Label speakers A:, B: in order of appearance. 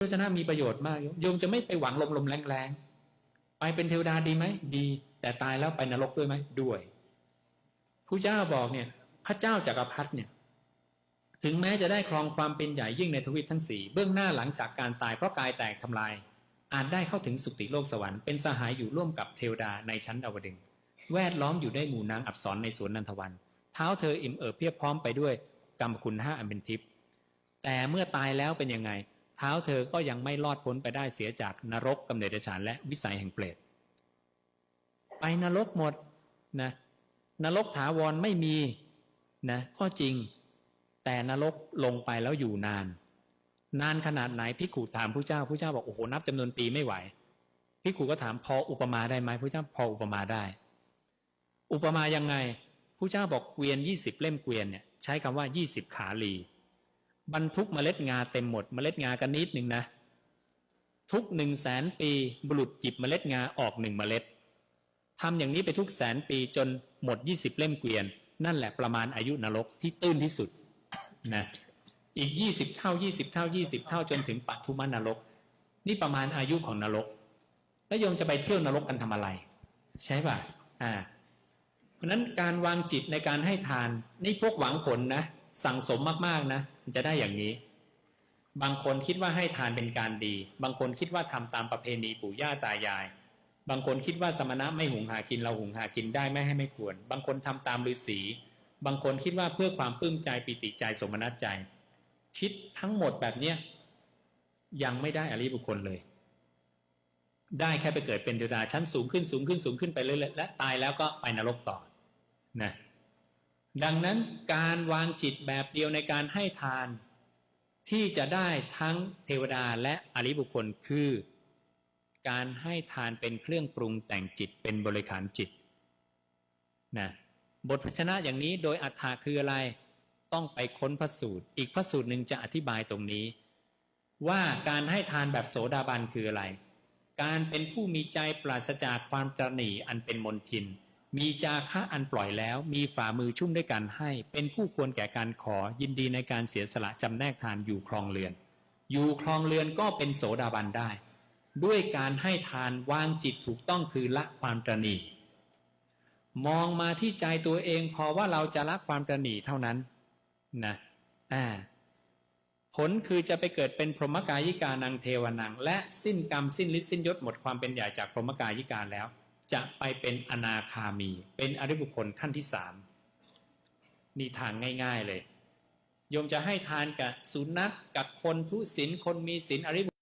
A: พระชนะมีประโยชน์มากโยมจะไม่ไปหวังลมลมแรงแรงไปเป็นเทวดาดีไหมดี แต่ตายแล้วไปนรกด้วยไหมด้วยผู้เจ้าบอกเนี่ย พระเจ้าจักรพรรดิเนี่ย ถึงแม้จะได้ครองความเป็นใหญ่ยิ่งในทวีปทั้งสี่เบื้องหน้าหลังจากการตายเพราะกายแตกทำลาย อาจได้เข้าถึงสุคติโลกสวรรค์เป็นสหายอยู่ร่วมกับเทวดาในชั้นดาวดึงแวดล้อมอยู่ได้หมู่นางอับสรในสวนนันทวันเท้าเธออิ่มเอิบเพียบพร้อมไปด้วยกรรมคุณห้าอันเป็นทิพย์แต่เมื่อตายแล้วเป็นยังไง เท้าเธอก็ยังไม่รอดพ้นไปได้เสียจากนรกกำเนิดฉานและวิสัยแห่งเปรตไปนรกหมดนะนรกถาวรไม่มีนะก็จริง แต่นรกลงไปแล้วอยู่นาน นานขนาดไหนพิขูถามผู้เจ้าผู้เจ้าบอกโอ้โหนับจำนวนปีไม่ไหวพิขูก็ถามพออุปมาได้ไหมผู้เจ้าพออุปมาได้ อุปมายังไงผู้เจ้าบอกเกวียนยี่สิบเล่มเกวียนเนี่ยใช้คำว่ายี่สิบขาลี บรรทุกเมล็ดงาเต็มหมดเมล็ดงากันนิดหนึ่งนะ ทุกหนึ่งแสนปีบุรุษจิบเมล็ดงาออกหนึ่งเมล็ดทำอย่างนี้ไปทุกแสนปีจนหมดยี่สิบเล่มเกวียน นั่นแหละประมาณอายุนรกที่ตื้นที่สุดนะอีกยี่สิบเท่ายี่สิบเท่ายี่สิบเท่าจนถึงปัทุมนรก นี่ประมาณอายุของนรก แล้วโยมจะไปเที่ยวนรกกันทำอะไร ใช่ป่ะอ่า เพราะฉะนั้นการวางจิตในการให้ทาน นี่พวกหวังผลนะ สั่งสมมากๆนะจะได้อย่างนี้ บางคนคิดว่าให้ทานเป็นการดี บางคนคิดว่าทำตามประเพณีปู่ย่าตายาย บางคนคิดว่าสมณะไม่หุงหากินเราหุงหากินได้ไม่ให้ไม่ควร บางคนทำตามฤาษีบางคนคิดว่าเพื่อความปลื้มใจปิติใจสมนัตใจ คิดทั้งหมดแบบเนี้ยยังไม่ได้อริบุคคลเลย ได้แค่ไปเกิดเป็นเทวดาชั้นสูงขึ้นสูงขึ้นสูงขึ้นไปเรื่อยๆและตายแล้วก็ไปนรกต่อนะ ดังนั้นการวางจิตแบบเดียวในการให้ทาน ที่จะได้ทั้งเทวดาและอริบุคคลคือ การให้ทานเป็นเครื่องปรุงแต่งจิตเป็นบริขารจิตนะบทพชนะอย่างนี้โดยอัฏฐาคืออะไร ต้องไปค้นพระสูตร อีกพระสูตรหนึ่งจะอธิบายตรงนี้ ว่าการให้ทานแบบโสดาบันคืออะไร การเป็นผู้มีใจปราศจากความตรณีอันเป็นมนทิน มีจาคะอันปล่อยแล้ว มีฝ่ามือชุ่มด้วยการให้ เป็นผู้ควรแก่การขอยินดีในการเสียสละจำแนกทานอยู่ครองเรือน อยู่ครองเรือนก็เป็นโสดาบันได้ ด้วยการให้ทานวางจิตถูกต้องคือละความตรณีมองมาที่ใจตัวเองพอว่าเราจะละความตรณีเท่านั้นนะอ่าผลคือจะไปเกิดเป็นพรหมกายิกานังเทวนัง และสิ้นกรรมสิ้นฤทธิ์สิ้นยศหมดความเป็นใหญ่จากพรหมกายิกาแล้ว จะไปเป็นอนาคามี เป็นอริบุคคลขั้นที่สามนี่ทางง่าย ๆเลยโยมจะให้ทานกับสุนัขกับคนทุศินคนมีศินอริบุ